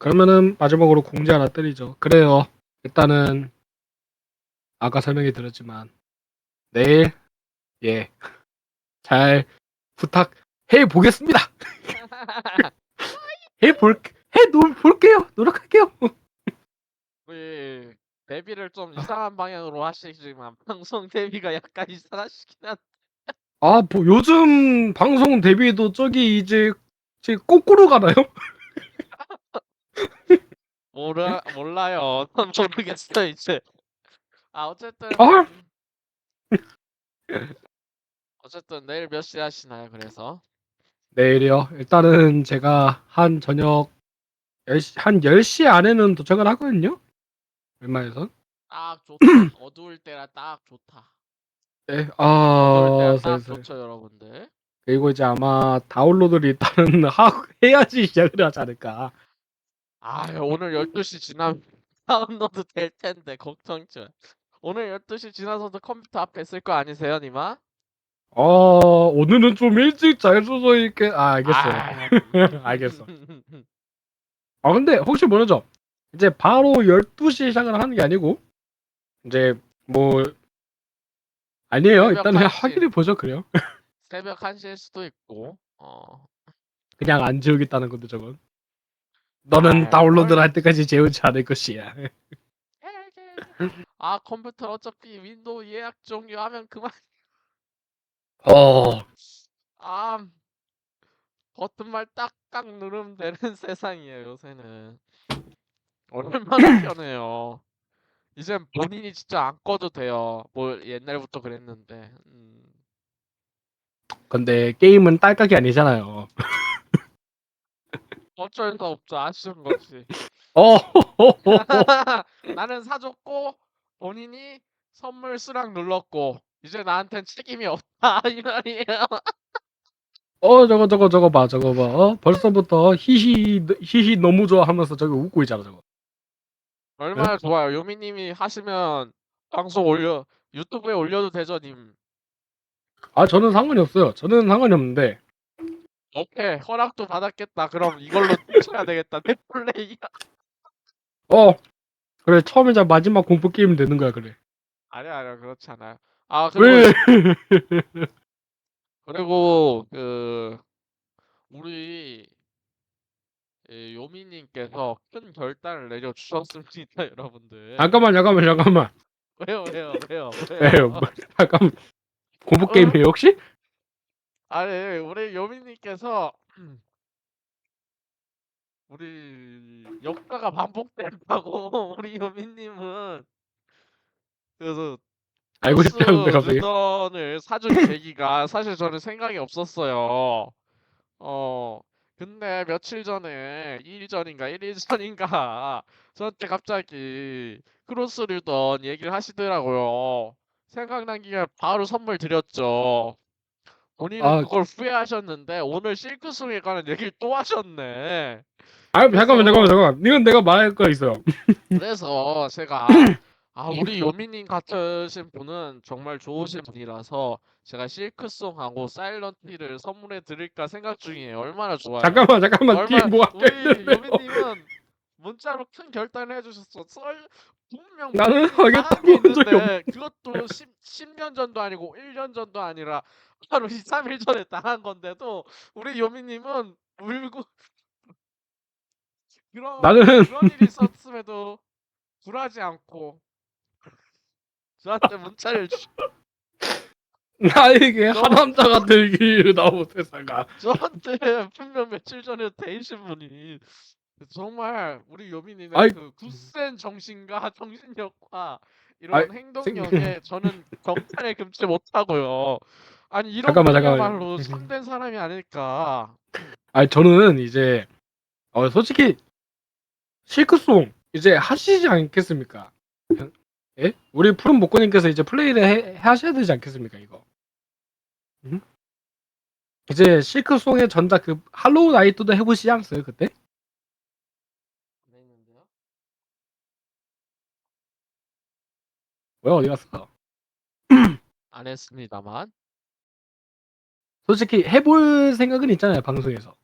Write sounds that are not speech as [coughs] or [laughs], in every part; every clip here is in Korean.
그러면은 마지막으로 공지 하나 때리죠. 그래요. 일단은 아까 설명해 드렸지만 내일 예 잘 부탁해 보겠습니다. [laughs] 해볼 해놓 볼게요. 노력할게요. 우리 데뷔를 좀 이상한 방향으로 하시지만 방송 데뷔가 약간 이상하시긴 한데 아, 뭐 요즘 방송 데뷔도 저기 이제 이제 거꾸로 가나요? 몰라 몰라요. [laughs] 전 모르겠어 이제. 아 어쨌든 아! 어쨌든 내일 몇 시에 하시나요? 그래서 내일이요. 일단은 제가 한 저녁 10시, 한 10시 안에는 도착을 하거든요. 웬만해서. 딱 좋다. [clears throat] 어두울 때라 딱 좋다. 네. 어두울 아, 때라 딱 슬슬. 좋죠 여러분들. 그리고 이제 아마 다운로드를 일단은 [laughs] 하, 해야지 시작을 하지 않을까. 아 오늘 12시 지나면 [laughs] 다운로드 될 텐데 걱정 좀. 오늘 12시 지나서도 컴퓨터 앞에 있을 거 아니세요, 니마? 어, 오늘은 좀 일찍 잘 써서 이렇게, 아, 알겠어요. 아, [laughs] 알겠어. [laughs] 아, 근데 혹시 모르죠? 이제 바로 12시에 시작을 하는 게 아니고, 이제 뭐, 아니에요. 새벽 일단 그냥 1시. 확인해 보죠, 그래요. 새벽 1시일 수도 있고. 어. 그냥 안 지우겠다는 건데, 저건. 너는 아유, 다운로드를 뭘. 할 때까지 재우지 않을 것이야. [laughs] 아 컴퓨터 어차피 윈도우 예약 종료하면 그만. 어, 아 버튼만 딱딱 누르면 되는 [laughs] 세상이에요 요새는. 얼마나 [coughs] 편해요. 이젠 본인이 진짜 안 꺼도 돼요. 뭐 옛날부터 그랬는데. 음. 근데 게임은 딸깍이 아니잖아요. [laughs] 어쩔 수 없죠. 아쉬운 거지. 어, [laughs] 나는 사줬고 본인이 선물 수락 눌렀고 이제 나한텐 책임이 없다 [laughs] 이 말이에요. 어, 저거, 저거, 저거 봐, 저거 봐. 어? 벌써부터 히히, 히히 너무 좋아 하면서 저기 웃고 있잖아, 저거. 얼마나 좋아요. 요미님이 하시면 방송 올려 유튜브에 올려도 되죠, 님. 아, 저는 상관이 없어요. 저는 상관이 없는데, 오케이 허락도 받았겠다. 그럼 이걸로 [laughs] 쳐야 되겠다. 내 플레이. 어, 그래, 처음이자 마지막 공포 게임 되는 거야, 그래. 아니야 아니야 그렇지 않아요. 아 왜? 그리고 [laughs] 그리고 그 우리 예, 요미님께서 큰 결단을 내려 주셨습니다, [laughs] 여러분들. 잠깐만, 잠깐만, 잠깐만. 왜요, 왜요, 왜요, 에휴, 왜요? 뭐, 잠깐만. 공포 게임이에요, 혹시? 아니, 우리 요미님께서 우리 역사가 반복된다고 [laughs] 우리 요미님은 그래서 알고 싶다는데, 갑자기. 루던을 사준 [laughs] 계기가 사실 저는 생각이 없었어요. 어, 근데 며칠 전에 2일 전인가 1일 전인가 [laughs] 저한테 갑자기 크로스 루던 얘기를 하시더라고요. 생각난 김에 바로 선물 드렸죠. 본인은 아. 그걸 후회하셨는데 오늘 실크송에 관한 얘기를 또 하셨네. 아, 잠깐만, 잠깐만, 잠깐만. 이건 내가 말할 거 있어요. [laughs] 그래서 제가 [clears throat] 아 우리 요미님 같으신 분은 정말 좋으신 분이라서 제가 실크송하고 사일런티를 선물해 드릴까 생각 중이에요. 얼마나 좋아요. 잠깐만, 잠깐만. 뒤에 얼마- 뭐가 우리 껴있는데. 요미님은 문자로 큰 결단을 해주셨어. 썰 분명 나는 하겠다고 마음이 한 적이 있는데 그것도 10, 10년 전도 아니고 1년 전도 아니라 바로 2, 3일 전에 당한 건데도 우리 요미님은 울고 [laughs] 그런 나는 그런 일이 [laughs] 있었음에도 굴하지 않고 저한테 문자를 주, [laughs] 나에게 너- 하남자가 되기를 나오 세상아. 저한테 분명 며칠 전에 데이신 분이 정말 우리 요민이는 아이. 그 굳센 정신과 정신력과 이런 아이, 행동력에 저는 경탄을 금치 못하고요. 아니 이런 잠깐만, 잠깐만. 분이야말로 참된 사람이 아닐까. 아니 저는 이제 어 솔직히 실크송 이제 하시지 않겠습니까? 예? 우리 푸른 목걸님께서 이제 플레이를 해, 하셔야 되지 않겠습니까 이거? 응? 이제 실크송의 전작 그 할로우 나이트도 해보시지 않았어요 그때? 왜 어디 갔어? 안 했습니다만. 솔직히 해볼 생각은 있잖아요 방송에서.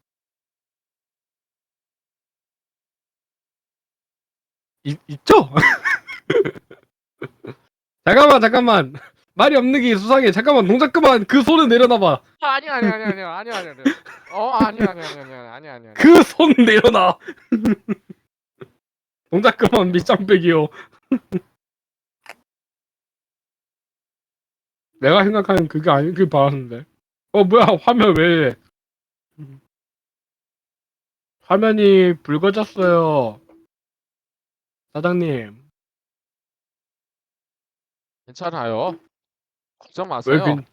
있, 있죠? [laughs] 잠깐만 잠깐만 말이 없는 게 수상해 잠깐만 동작 그만 그 손을 내려놔봐 아니 아니 아니 아니 아니 아니 아니. 어 아니 아니 아니 아니 아니 아니 아니. 그 손 내려놔 [laughs] 동작 그만 밑장빼기요 [laughs] 내가 생각하는 그게 아니 그게 바라는데 어 뭐야 화면 왜 이래 화면이 붉어졌어요 사장님 괜찮아요. 걱정 왜, 마세요. 괜,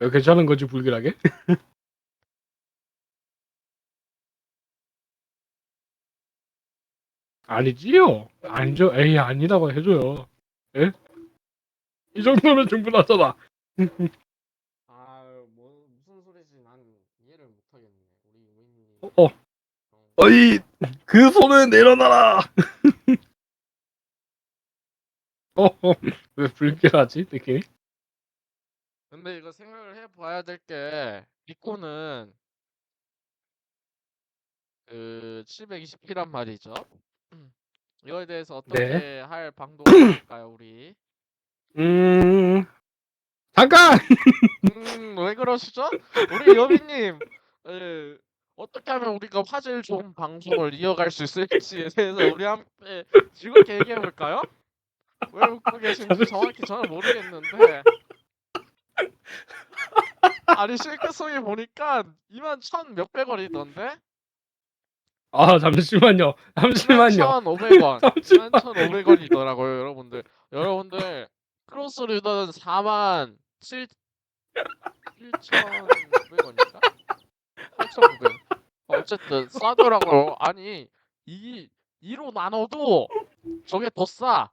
왜 괜찮은 거지 불길하게? [laughs] 아니지요? 아니죠? 에이 아니라고 해줘요. 예? 이 정도면 충분하잖아. 아, [laughs] 뭐 무슨 소리지? 난 이해를 못 하겠네. 우리 우인님. 어, 어이 그 손을 내려놔라. [laughs] 어, 어, 왜 불길하지 느낌이? 근데 이거 생각을 해봐야 될 게 리코는 그 720p란 말이죠. [clears throat] 이거에 대해서 어떻게 네. 할 방도가 [clears throat] 있을까요, 우리? 음 잠깐. [laughs] 음, 왜 그러시죠? 우리 여비님, 에, 어떻게 하면 우리가 화질 좋은 방송을 이어갈 수 있을지에 대해서 우리 함께 즐겁게 얘기해 볼까요? 왜 웃고 계신지 정확히 저는 모르겠는데. 아니 실크송이 보니까 2만 천 몇백 원이던데? 아 잠시만요. 2만 잠시만요. 1,500원. [laughs] 잠시만. 2만 1,500원이더라고요, 여러분들. 여러분들 크로스 루더는 4만 7 7,900원인가? 8,900. 어쨌든 싸더라고요. 아니 이 2로 나눠도 저게 더 싸.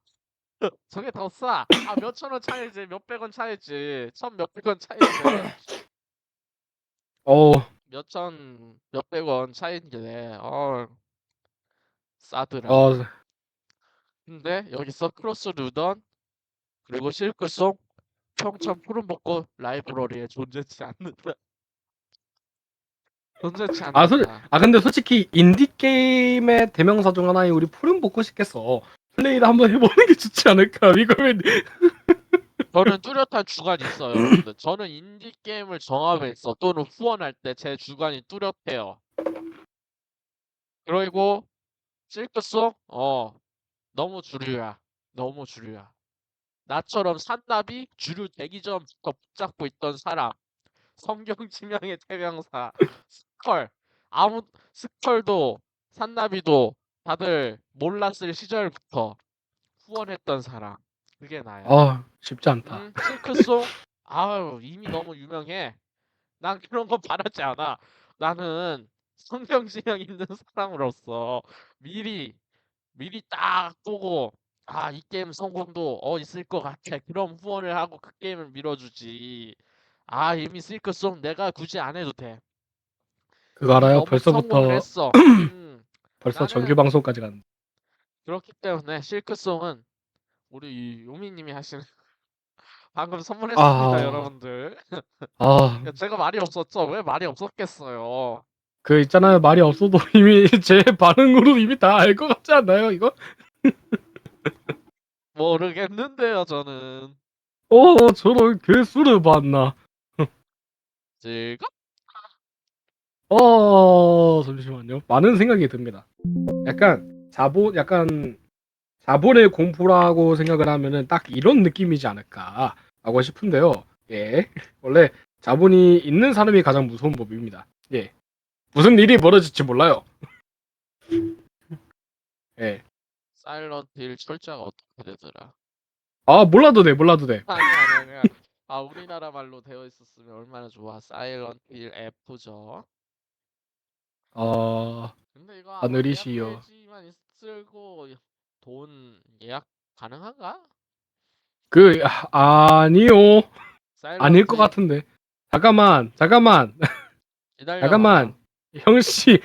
저게 더 싸. 아 몇천 원 차이지, 몇백 원 차이지, 천 몇백 원 차이지. 어 몇천 몇백 원 차이인데 어 싸더라. 어. 근데 여기서 크로스 루던 그리고 실크송 평천 푸른벚꽃 라이브러리에 존재치 않는다. 존재치 않는다. 아, 솔- 아 근데 솔직히 인디 게임의 대명사 중 하나인 우리 푸른 벚꽃 씨께서 플레이를 한번 해보는 게 좋지 않을까? 이거면 [laughs] 저는 뚜렷한 주관이 있어요. 여러분들. 저는 인디 게임을 정함에서 또는 후원할 때 제 주관이 뚜렷해요. 그리고 실크송 어 너무 주류야. 너무 주류야. 나처럼 산나비 주류 되기 전부터 붙잡고 있던 사람. 성경 지명의 [laughs] 대명사 스컬 아무 스컬도 산나비도 다들 몰랐을 시절부터 후원했던 사람 그게 나야. 아 쉽지 않다. 음, 실크송 아유 이미 너무 유명해. 난 그런 거 바라지 않아. 나는 성경지명 있는 사람으로서 미리 미리 딱 보고 아 이 게임 성공도 어 있을 것 같아. 그럼 후원을 하고 그 게임을 밀어주지. 아 이미 실크송 내가 굳이 안 해도 돼. 그거 알아요? 너무 성공을 벌써부터 했어. [clears throat] 음, 벌써 나는- 정규 방송까지 간. 그렇기 때문에 실크송은 우리 이 요미님이 하시는 [laughs] 방금 선물했습니다 아. 여러분들. 아, [laughs] 제가 말이 없었죠? 왜 말이 없었겠어요? 그 있잖아요. 말이 없어도 [laughs] 이미 제 반응으로 이미 다 알 것 같지 않나요? 이거? 모르겠는데요 저는. 어, 저런 개수를 봤나? 즐겁? 어, 잠시만요. 많은 생각이 듭니다. 약간 자본, 약간 자본의 공포라고 생각을 하면은 딱 이런 느낌이지 않을까라고 싶은데요. 예, [laughs] 원래 자본이 있는 사람이 가장 무서운 법입니다. 예, 무슨 일이 벌어질지 몰라요. [laughs] 예, 사일런트 힐 철자가 어떻게 되더라? 아 몰라도 돼, 몰라도 돼. 아니 아니 아니. 아 우리나라 말로 되어 있었으면 얼마나 좋아. 사일런트 힐 F죠. 어, 근데 이거 하늘이시여. 만 있을고 돈 예약 가능한가? 그 아, 아니요, 아닐 것 같은데. 잠깐만, 잠깐만, 기다려봐. 잠깐만, 형 씨,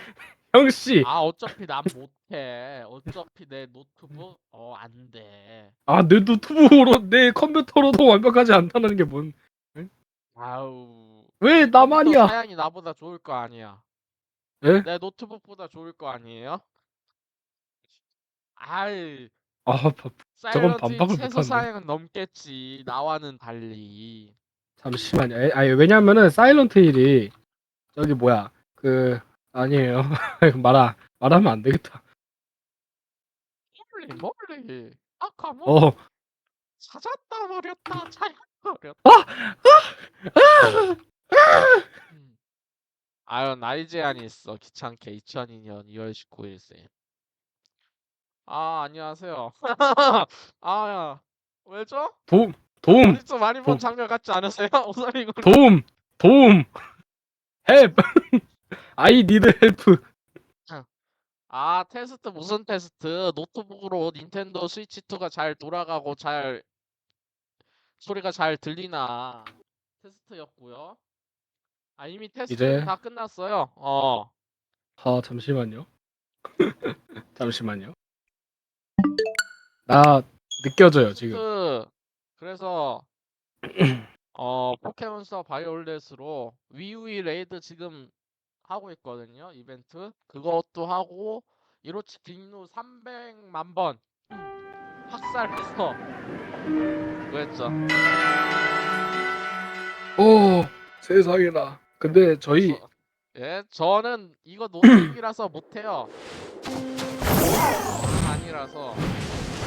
형 씨. 아 어차피 난 못해. 어차피 내 노트북 어 안 돼. 아, 내 노트북으로, 내 컴퓨터로도 완벽하지 않다는 게 뭔? 아우. 왜 컴퓨터 나만이야? 사양이 나보다 좋을 거 아니야. 예? 내 노트북보다 좋을 거 아니에요? 아이 아 바- 저건 사일런트 반박을 최소 못하네. 사양은 넘겠지. 나와는 달리. 잠시만요. 에, 아니 왜냐면은 사일런트 힐이 저기 뭐야 그 아니에요. [laughs] 말아 말하면 안 되겠다. 멀리 멀리. 아까 뭐어 찾았다 버렸다 찾았다 아! 버렸다. 음. 아유 나이 제한이 있어 귀찮게 2002년 2월 19일생. 아 안녕하세요. [laughs] 아야 왜죠? 도움 도움 어디서 많이 본 도- 장면 같지 않으세요? [laughs] 오사리고 도움 도움 헬프 [laughs] I need help 아 테스트 무슨 테스트? 노트북으로 닌텐도 스위치 2가 잘 돌아가고 잘 소리가 잘 들리나 테스트였고요. 아 이미 테스트는 이제- 다 끝났어요. 어. 아 잠시만요. [laughs] 잠시만요. 나 느껴져요 지금. 그 그래서 [clears throat] 어 포켓몬스터 바이올렛으로 위우이 레이드 지금 하고 있거든요 이벤트 그것도 하고 이로치 빅루 300만 번 학살해서 그랬죠 오 세상에나. 근데 저희 저- 예 저는 이거 노트북이라서 못해요 아니라서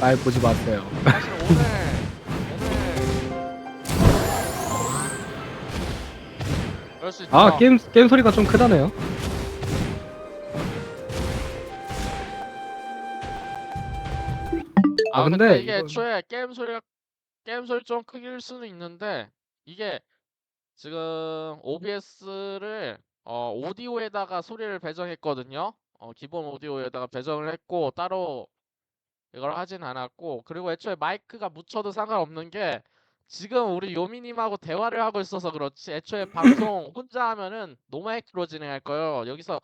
말 보지 마세요. 사실 오늘 오늘 그럴 수 있죠 아 게임 게임 소리가 좀 크다네요. 아 아, 근데, 근데 이게 이건- 애초에 게임 소리가 게임 소리 좀 크길 수는 있는데 이게 지금 OBS를 어, 오디오에다가 소리를 배정했거든요. 어, 기본 오디오에다가 배정을 했고 따로 이걸 하진 않았고 그리고 애초에 마이크가 묻혀도 상관없는 게 지금 우리 요미님하고 대화를 하고 있어서 그렇지 애초에 방송 [laughs] 혼자 하면은 노마이크로 진행할 거예요. 여기서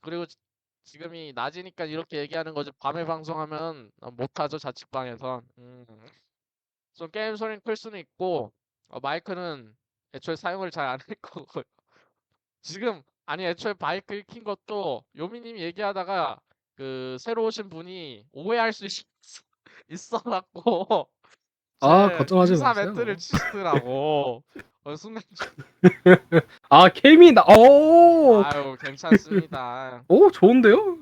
그리고 지- 지금이 낮이니까 이렇게 얘기하는 거지 밤에 방송하면 어, 못하죠 자취방에선 음. 좀 게임 소리는 클 수는 있고 어, 마이크는 애초에 사용을 잘 안 할 [laughs] 거고요 지금 아니 애초에 마이크 킨 것도 요미님이 얘기하다가 그 새로 오신 분이 오해할 수 있, [laughs] 있어갖고 [laughs] 아, 제 걱정하지 마세요. 멘트를 치시더라고 어, 순간 아 케미 나. 오. 아유 괜찮습니다 오 좋은데요?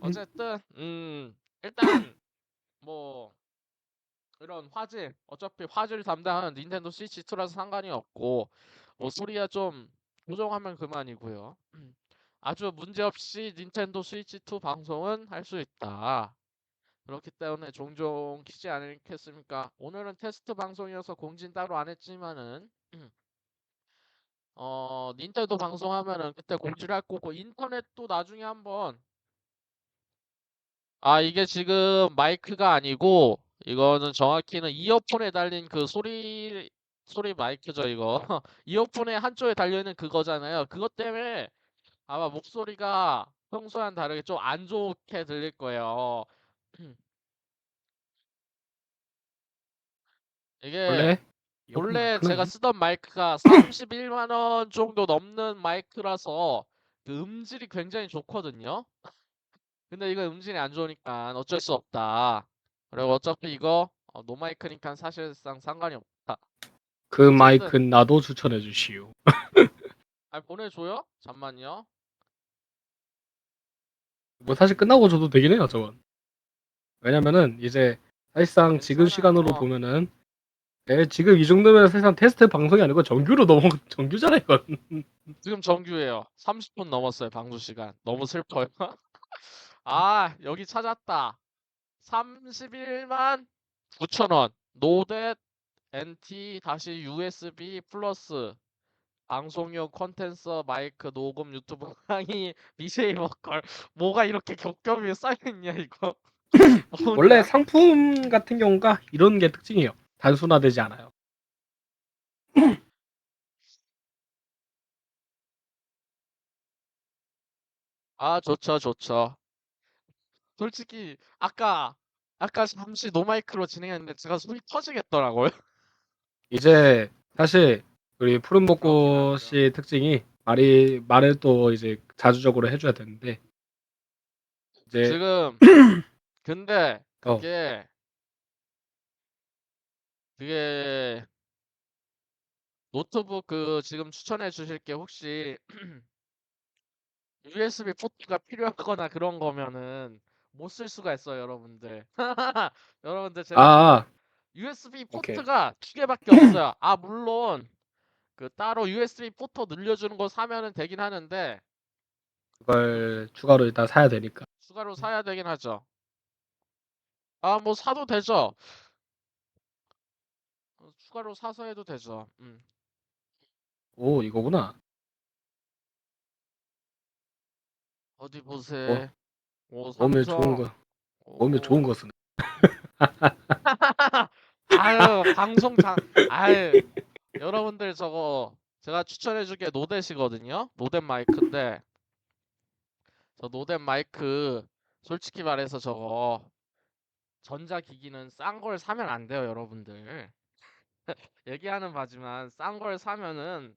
어쨌든 음 일단 뭐 이런 화질 어차피 화질 담당하는 닌텐도 스위치 2라서 상관이 없고 뭐 소리야 좀 조정하면 그만이고요. [clears throat] 아주 문제없이 닌텐도 스위치 2 방송은 할 수 있다. 그렇기 때문에 종종 키지 않겠습니까? 오늘은 테스트 방송이어서 공진 따로 안 했지만은 [clears throat] 어 닌텐도 방송하면은 그때 공지를 할 거고 인터넷도 나중에 한번 아 이게 지금 마이크가 아니고 이거는 정확히는 이어폰에 달린 그 소리 소리 마이크죠 이거. [laughs] 이어폰에 한쪽에 달려있는 그거잖아요. 그것 때문에 아마 목소리가 평소와는 다르게 좀 안 좋게 들릴 거예요. [clears throat] 이게 원래? 제가 쓰던 마이크가 31만 원 정도 넘는 마이크라서 그 음질이 굉장히 좋거든요. 근데 이거 음질이 안 좋으니까 어쩔 수 없다. 그리고 어차피 이거 어, 노마이크니까 사실상 상관이 없다. 그 마이크 나도 추천해 주시오. [laughs] 아 보내줘요? 잠만요. 뭐 사실 끝나고 줘도 되긴 해요 저건. 왜냐면은 이제 사실상 지금 괜찮아요. 시간으로 보면은 네, 지금 이 정도면 사실상 테스트 방송이 아니고 정규로 넘어 정규잖아 이건. [laughs] 지금 정규예요. 30분 넘었어요 방송 시간. 너무 슬퍼요. [laughs] 아 여기 찾았다. 31만 9천 원. 노댓 NT 다시 USB 플러스 방송용 컨텐서 마이크 녹음 유튜브 강의 [laughs] BJ 보컬 뭐가 이렇게 겹겹이 쌓여있냐 이거 [laughs] 원래? 상품 같은 경우가 이런 게 특징이에요. 단순화되지 않아요. [clears throat] 아 좋죠 좋죠 솔직히 아까 아까 잠시 노마이크로 진행했는데 제가 소리 터지겠더라고요 [laughs] 이제 사실 우리 푸른 그렇긴 벚꽃의 특징이 말이 말을 또 이제 자주적으로 해줘야 되는데 이제 지금 [clears throat] 근데 어. 그게 그게 노트북 그 지금 추천해 주실 게 혹시 [clears throat] USB 포트가 필요하거나 그런 거면은 못 쓸 수가 있어요, 여러분들. [laughs] 여러분들 제가 아, USB 오케이. 포트가 두 개밖에 없어요. 아, 물론 그 따로 USB 포트 늘려주는 거 사면은 되긴 하는데 그걸 추가로 일단 사야 되니까. 추가로 사야 되긴 하죠. 아, 뭐 사도 되죠. 어, 추가로 사서 해도 되죠. 음. 오, 이거구나. 어디 보세. 오, 몸에 삼성. 좋은 거, 몸에 오. 좋은 거 쓰네. [laughs] 아유, 방송 장, 아유, [laughs] 여러분들 저거 제가 추천해줄게 노댓이거든요. 노댓 마이크인데 저 노댓 마이크 솔직히 말해서 저거 전자기기는 싼 걸 사면 안 돼요, 여러분들. [laughs] 얘기하는 바지만 싼 걸 사면은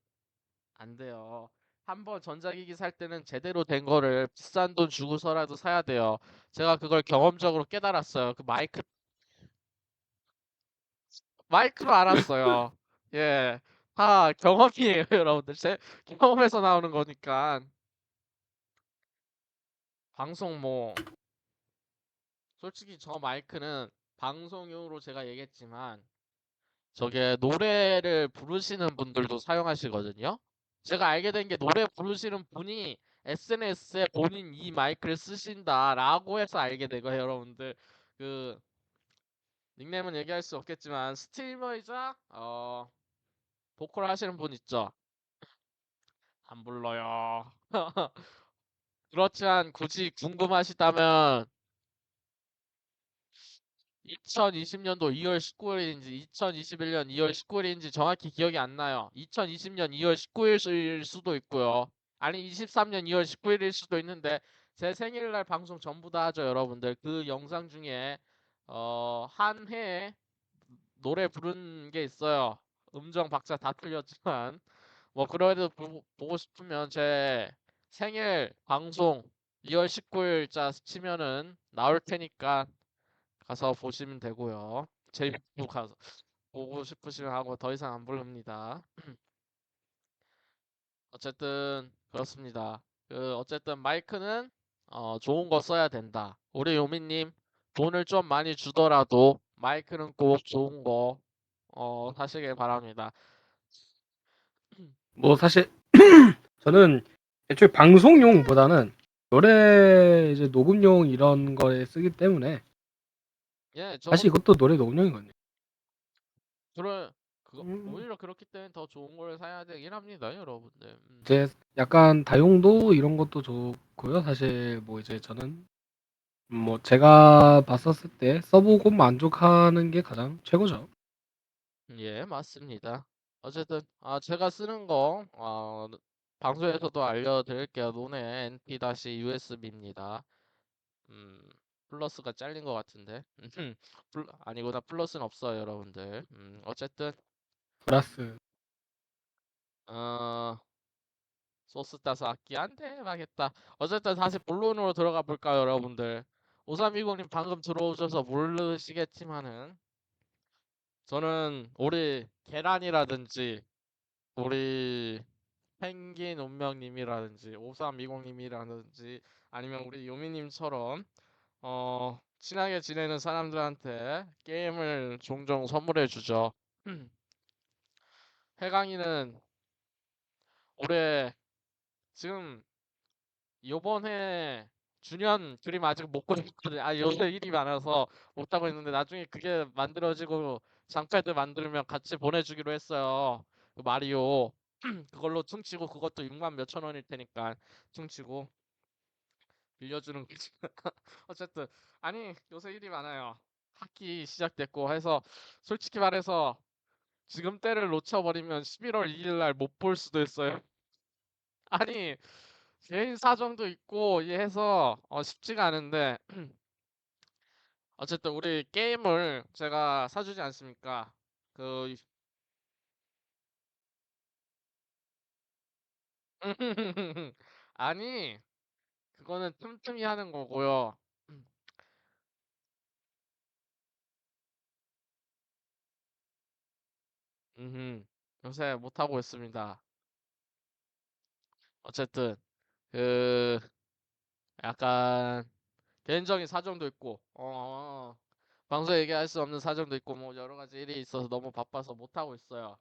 안 돼요. 한 번 전자기기 살 때는 제대로 된 거를 비싼 돈 주고서라도 사야 돼요. 제가 그걸 경험적으로 깨달았어요. 그 마이크 마이크로 알았어요. [laughs] 예. 다 경험이에요, [laughs] 여러분들. 제 경험에서 나오는 거니까. 방송 뭐 솔직히 저 마이크는 방송용으로 제가 얘기했지만 저게 노래를 부르시는 분들도 사용하시거든요. 제가 알게 된 게 노래 부르시는 분이 SNS에 본인 이 마이크를 쓰신다라고 해서 알게 된 거예요, 여러분들. 그 닉네임은 얘기할 수 없겠지만 스트리머이자 어 보컬 하시는 분 있죠. 안 불러요. [laughs] 그렇지만 굳이 궁금하시다면 2020년도 2월 19일인지 2021년 2월 19일인지 정확히 기억이 안 나요. 2020년 2월 19일일 수도 있고요. 아니 23년 2월 19일일 수도 있는데 제 생일날 방송 전부 다 하죠, 여러분들. 그 영상 중에 어, 한 해에 노래 부른 게 있어요. 음정 박자 다 틀렸지만 뭐 그래도 보, 보고 싶으면 제 생일 방송 2월 19일자 치면은 나올 테니까 가서 보시면 되고요. 제 유튜브 가서 보고 싶으시면 하고 더 이상 안 부릅니다. [clears throat] 어쨌든 그렇습니다. 그 어쨌든 마이크는 어, 좋은 거 써야 된다. 우리 요미님 돈을 좀 많이 주더라도 마이크는 꼭 좋은 거 어, 사시길 바랍니다. [clears throat] 뭐 사실 [clears throat] 저는 애초에 방송용보다는 노래 이제 녹음용 이런 거에 쓰기 때문에 예, 저 사실 이것도 노래 녹음용이거든요. 그런 그거 음. 오히려 그렇기 때문에 더 좋은 걸 사야 되긴 합니다, 여러분들. 음. 이제 약간 다용도 이런 것도 좋고요. 사실 뭐 이제 저는 뭐 제가 봤었을 때 써보고 만족하는 게 가장 최고죠. 예, 맞습니다. 어쨌든 아 제가 쓰는 거 어, 방송에서도 알려드릴게요. 논의 NT-USB입니다. 음, 플러스가 잘린 것 같은데. 플, 아니구나 플러스는 없어요, 여러분들. 음, 어쨌든 플러스 어, 소스 따서 악기 안돼 망했다. 어쨌든 다시 본론으로 들어가 볼까요, 여러분들? 5320님 방금 들어오셔서 모르시겠지만은 저는 우리 계란이라든지 우리 펭귄 운명님이라든지 5320님이라든지 아니면 우리 요미님처럼 어 친하게 지내는 사람들한테 게임을 종종 선물해 주죠. [clears throat] 해강이는 올해 지금 요번에 주년 그림 아직 못 그렸거든. 아 요새 일이 많아서 못 하고 있는데 나중에 그게 만들어지고 장패드 만들면 같이 보내주기로 했어요. 그 마리오 [clears throat] 그걸로 퉁치고 그것도 6만 몇천 원일 테니까 퉁치고 빌려주는 거지. [laughs] 어쨌든 아니 요새 일이 많아요. 학기 시작됐고 해서 솔직히 말해서 지금 때를 놓쳐버리면 11월 2일 날 못 볼 수도 있어요. [laughs] 아니 개인 사정도 있고 이해해서 어, 쉽지가 않은데 [clears throat] 어쨌든 우리 게임을 제가 사주지 않습니까? 그 [laughs] 아니 그거는 틈틈이 하는 거고요. 음, 요새 못하고 있습니다. 어쨌든, 그, 약간, 개인적인 사정도 있고, 어, 방송에 얘기할 수 없는 사정도 있고, 뭐, 여러 가지 일이 있어서 너무 바빠서 못하고 있어요.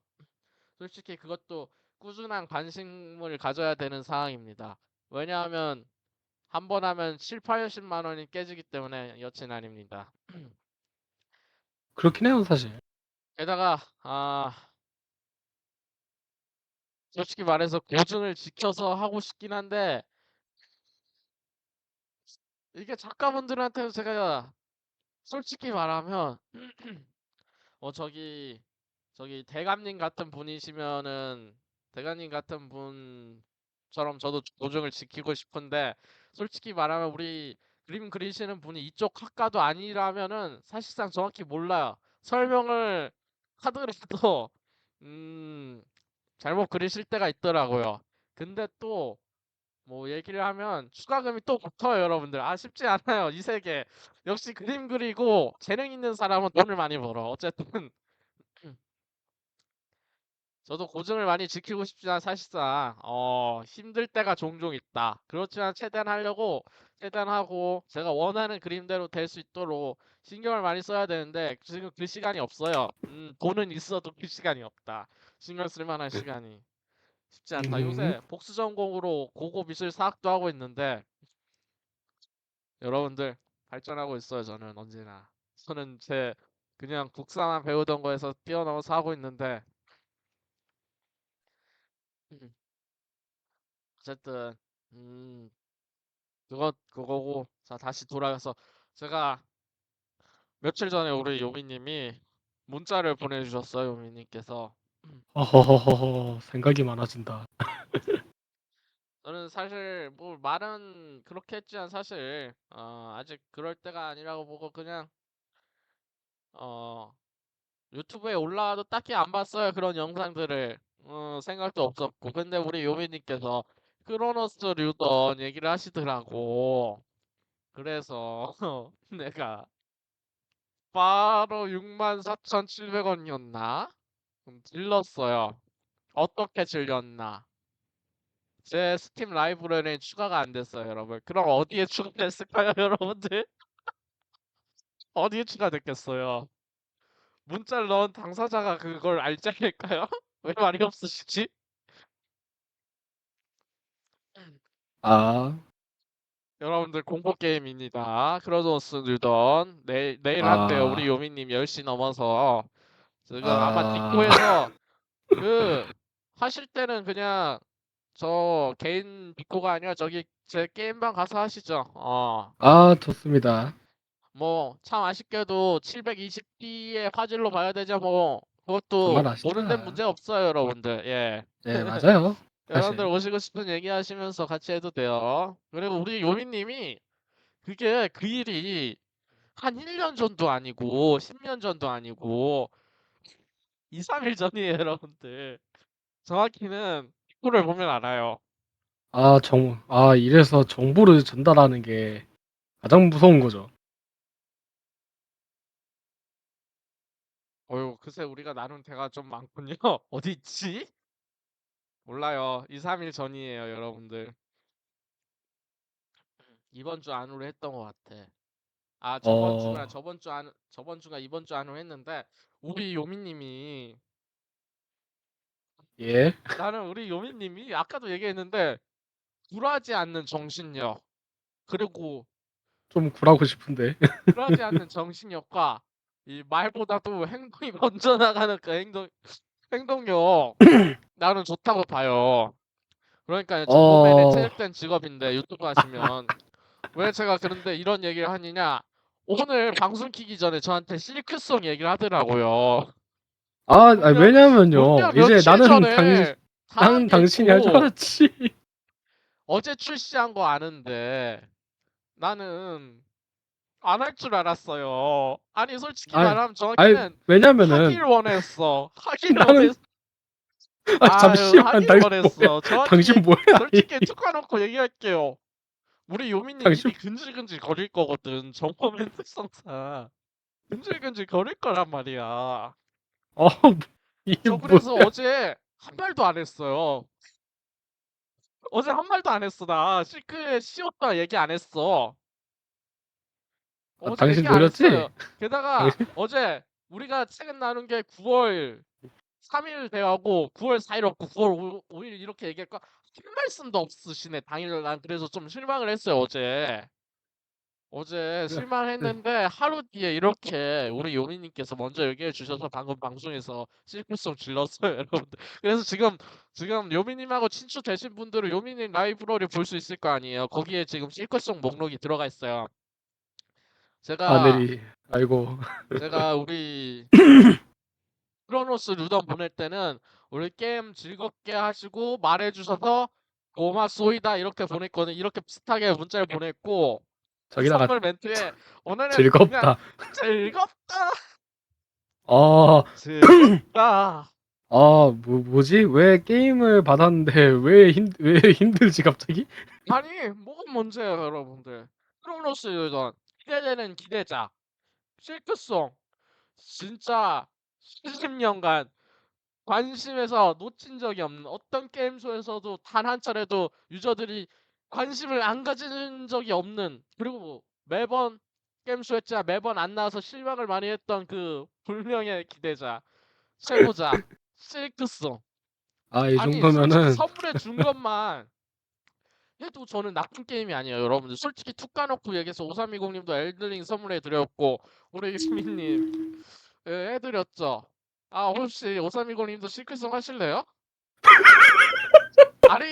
솔직히 그것도 꾸준한 관심을 가져야 되는 상황입니다. 왜냐하면, 한 번 하면 7, 80만 원이 깨지기 때문에 여친 아닙니다. 그렇긴 해요 사실. 게다가, 아, 솔직히 말해서 고증을 지켜서 하고 싶긴 한데, 이게 작가분들한테는 제가 솔직히 말하면 어 [clears throat] 저기 저기 대감님 같은 분이시면은 대감님 같은 분처럼 저도 고증을 지키고 싶은데 솔직히 말하면 우리 그림 그리시는 분이 이쪽 학과도 아니라면은 사실상 정확히 몰라요. 설명을 하더라도 [laughs] 음 잘못 그리실 때가 있더라고요. 근데 또 뭐 얘기를 하면 추가금이 또 붙어요, 여러분들. 아, 쉽지 않아요, 이 세계. 역시 그림 그리고 재능 있는 사람은 돈을 많이 벌어. 어쨌든 저도 고증을 많이 지키고 싶지만 사실상 어, 힘들 때가 종종 있다. 그렇지만 최대한 하려고 최대한 하고 제가 원하는 그림대로 될 수 있도록 신경을 많이 써야 되는데 지금 그 시간이 없어요. 음, 돈은 있어도 그 시간이 없다. 신경 쓸 만한 시간이. 쉽지 않다. 요새 음. 복수 전공으로 고고 미술 사학도 하고 있는데 여러분들 발전하고 있어요. 저는 언제나. 저는 제 그냥 국사만 배우던 거에서 뛰어넘어서 하고 있는데 음, 어쨌든 음 그것 그거고 자 다시 돌아가서 제가 며칠 전에 우리 요미님이 문자를 보내주셨어요. 요미님께서 어허허허 생각이 많아진다. [laughs] 저는 사실 뭐 말은 그렇게 했지만 사실 어, 아직 그럴 때가 아니라고 보고 그냥 어 유튜브에 올라와도 딱히 안 봤어요. 그런 영상들을. 어, 생각도 없었고. 근데 우리 요미님께서 크로노스 류던 얘기를 하시더라고. 그래서 [laughs] 내가 바로 64,700원이었나? 질렀어요. 어떻게 질렸나? 제 스팀 라이브러리에 추가가 안 됐어요, 여러분. 그럼 어디에 추가됐을까요, [laughs] 여러분들? 어디에 추가됐겠어요? 문자를 넣은 당사자가 그걸 알지 않을까요? [laughs] 왜 말이 없으시지? 아, 여러분들 공포 게임입니다. 크로노스 뉴던 내일 내일 한대요. 우리 아. 요미님 10시 넘어서 지금 아마 아. 디코에서 [laughs] 그 하실 때는 그냥 저 개인 디코가 아니라 저기 제 게임방 가서 하시죠. 어. 아 좋습니다. 뭐 참 아쉽게도 720p의 화질로 봐야 되죠. 뭐 그것도 그만. 보는 데 문제 없어요, 여러분들. 예. 네 [laughs] 맞아요. 여러분들. 오시고 싶은 얘기 하시면서 같이 해도 돼요. 그리고 우리 요미님이 그게 그 일이 한 1년 전도 아니고 10년 전도 아니고 2, 3일 전이에요, [laughs] 여러분들. 정확히는 를 보면 알아요. 아 정, 아 이래서 정보를 전달하는 게 가장 무서운 거죠. 어휴, 그새 우리가 나눈 대화 좀 많군요. [laughs] 어디 있지? 몰라요. 2, 3일 전이에요, 여러분들. 이번 주 안으로 했던 것 같아. 아, 저번 주가 어, 저번 주 안, 저번 주가 이번 주 안으로 했는데 우리 요미님이 예. 나는 우리 요미님이 아까도 얘기했는데 굴하지 않는 정신력 그리고 좀 굴하고 싶은데. 굴하지 않는 [laughs] 정신력과 이 말보다도 행동이 [laughs] 먼저 나가는 그 행동 행동력 [clears throat] 나는 좋다고 봐요. 그러니까 정보맨의 어, 체육된 직업인데 유튜브 하시면 왜 제가 그런데 이런 얘기를 하느냐 오늘 방송 키기 전에 저한테 실크송 얘기를 하더라고요. 아, 아니, 분명- 왜냐면요. 이제 나는 당신, 다 나는 당신이 할 줄 알았지. 어제 출시한 거 아는데 나는 안 할 줄 알았어요. 아니 솔직히 아이, 말하면 아니, 정확히는 왜냐면은, 하길 원했어. [laughs] 하길 나는- 원했어. [laughs] 아, 아유, 잠시만, 하길 당신 원했어. 정확히 당신 뭐야? 솔직히 툭 까놓고 얘기할게요. 우리 요민님 당신- 입이 근질근질 거릴 거거든. 정보맨 특성상. 근질근질 거릴 거란 말이야. [laughs] 어, 이게 저 그래서 뭐야? 어제 한 말도 안 했어요. 어제 한 말도 안 했어 나 시크에 씌웠다 얘기 안 했어. 아, 어제 당신 얘기 안 노렸지? 했어요. 게다가 어제 우리가 책은 나눈 게 9월 3일 대하고 9월 4일 없고 9월 5, 일 이렇게 얘기할까 한 말씀도 없으시네 당일 난 그래서 좀 실망을 했어요 어제. 어제 실망했는데 하루 뒤에 이렇게 우리 요미님께서 먼저 얘기해 주셔서 방금 방송에서 실크송 질렀어요 [laughs] 여러분들. 그래서 지금 지금 요미님하고 친추 되신 분들은 요미님 라이브러리 볼 수 있을 거 아니에요. 거기에 지금 실크송 목록이 들어가 있어요. 제가 아내리 아이고 제가 우리 크로노스 루던 보낼 때는 우리 게임 즐겁게 하시고 말해주셔서 고맙소이다 이렇게 보냈거든. 이렇게 비슷하게 문자를 보냈고 저기다가 선물 멘트에 오늘은 즐겁다. 즐겁다 아, 즐겁다 [clears throat] 아, 뭐, 뭐지? 왜 게임을 받았는데 왜 힘, 왜 [laughs] 힘들지 갑자기? 아니 뭐가 문제예요 여러분들 크로노스 루던 기대되는 기대자 실크송 진짜 수십 년간 관심에서 놓친 적이 없는 어떤 게임쇼에서도 단 한 차례도 유저들이 관심을 안 가진 적이 없는 그리고 매번 게임쇼 했자 매번 안 나와서 실망을 많이 했던 그 불명의 기대자 최고자 [laughs] 실크송. 아, 이 아니 정도면은 선물해 준 것만 해도 저는 나쁜 게임이 아니에요 여러분들 솔직히 툭 까놓고 얘기해서 5320님도 엘들링 선물해 드렸고 우리 유민님 예, 해드렸죠 아 혹시 5320님도 시크송 하실래요? [laughs] 아니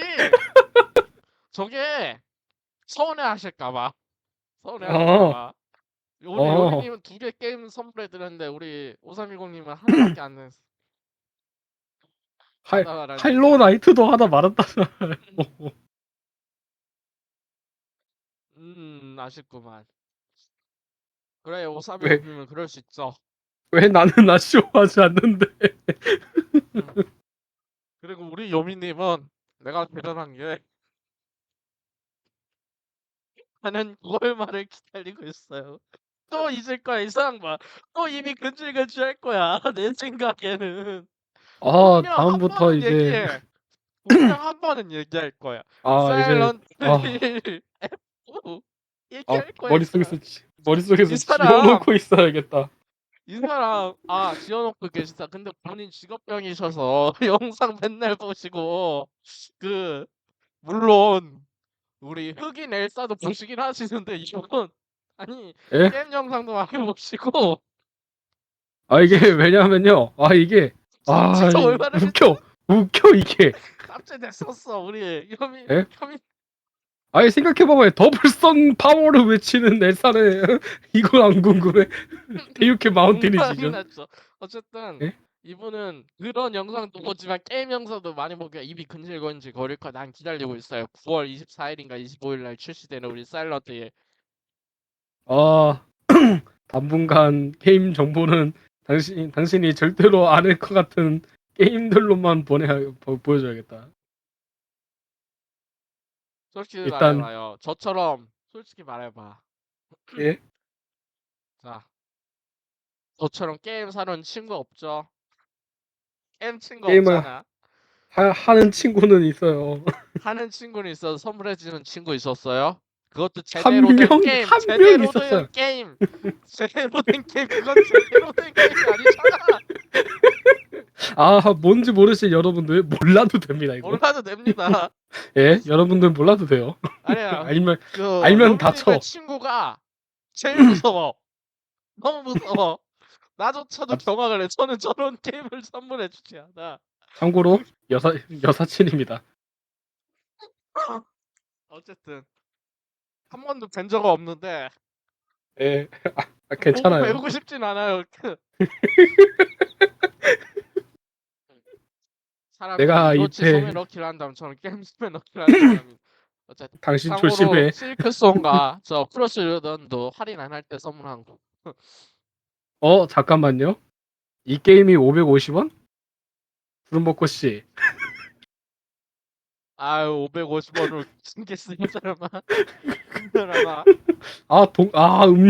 저게 서운해 하실까봐 서운해 어. 하실까봐 우리 어. 요민님은 두 개 게임 선물해 드렸는데 우리 5320님은 하나밖에 안 했어 할, 하나라니. 할로우 나이트도 하다 말았다잖아. [laughs] 음 아쉽구만. 그래 오사미님은 그럴 수 있죠. 왜 나는 아쉬워하지 않는데? 그리고 우리 요미님은 내가 대단한 게 나는 9월 말을 기다리고 있어요. 또 잊을 거야 이 사람 봐. 또 입이 근질근질 할 거야 [laughs] 내 생각에는. 아, 분명 한 다음부터 번은 이제 얘기해. 분명 한 번은 얘기할 거야. 아, 이제 사일런트 아. 힐 [laughs] [laughs] 아, 얘기할 거야. 이 머릿속에서. 지- 머릿속에서 이 사람. 지워놓고 있어야겠다. 이 사람 아 지어놓고 계시다. 근데 본인 직업병이셔서 [laughs] 영상 맨날 보시고 그 물론 우리 흑인 엘사도 보시긴 하시는데 이분 [laughs] 아니 예? 게임 영상도 많이 보시고 아, 이게 왜냐면요. 아, 이게 아, 진짜 이- 얼마나 웃겨. 웃겨 이게. 깜짝 됐었어 우리 혐의 예? 혐의 아니 생각해봐봐요. 더블선 파워를 외치는 엘사는 [laughs] 이건 안 궁금해. 대육회 마운틴이지. 농담이 이건. 났죠. 어쨌든 예? 이분은 그런 영상도 보지만 게임 영상도 많이 보고 입이 근질근질 거릴 거 난 기다리고 있어요. 9월 24일인가 25일 날 출시되는 우리 사일런트의 아 [clears throat] 당분간 게임 정보는 당신 당신이 절대로 안 할 것 같은 게임들로만 보내 보, 보여줘야겠다. 솔직히 일단- 말해봐요. 저처럼 솔직히 말해봐. 예? [clears throat] 자, 저처럼 게임 사는 친구 없죠? 게임 친구 게임을 없잖아. 하, 하는 친구는 있어요. 하는 친구는 있어서 선물해주는 친구 있었어요? 그것도 [laughs] 한 제대로 된 명- 게임, 한 명 제대로 있었어요. 된 게임, [laughs] 제대로 된 게임, 그건 제대로 된 게임이 아니잖아. [laughs] 아 뭔지 모르실 여러분들 몰라도 됩니다 이거. 몰라도 됩니다. 예, 여러분들 몰라도 돼요. 아니야, [laughs] 아니면 그 알면 다 요민이가 쳐. 친구가 제일 무서워. 너무 무서워. 나조차도 아. 경악을 해. 저는 저런 [laughs] 게임을 선물해 주지 않아. 참고로 여사 여사친입니다. 어쨌든 한 번도 뵌 적은 없는데 예, [laughs] 아, 아, 괜찮아요. 배우고 싶진 않아요. 그 사람이 내가 이로치 이때- 소매 넣기를 한다면 저는 게임 소매 넣기를 사람입니다. [laughs] 어쨌든 당신 참고로 조심해. 실크송과 저 크로스 루던도 할인 안 할 때 선물한 거. 어 잠깐만요. 이 게임이 550원? 구름벚꽃 씨. 아유 550원으로 신게 쓰는 사람아. 이 사람아. [laughs] 아, 동, 아, 음,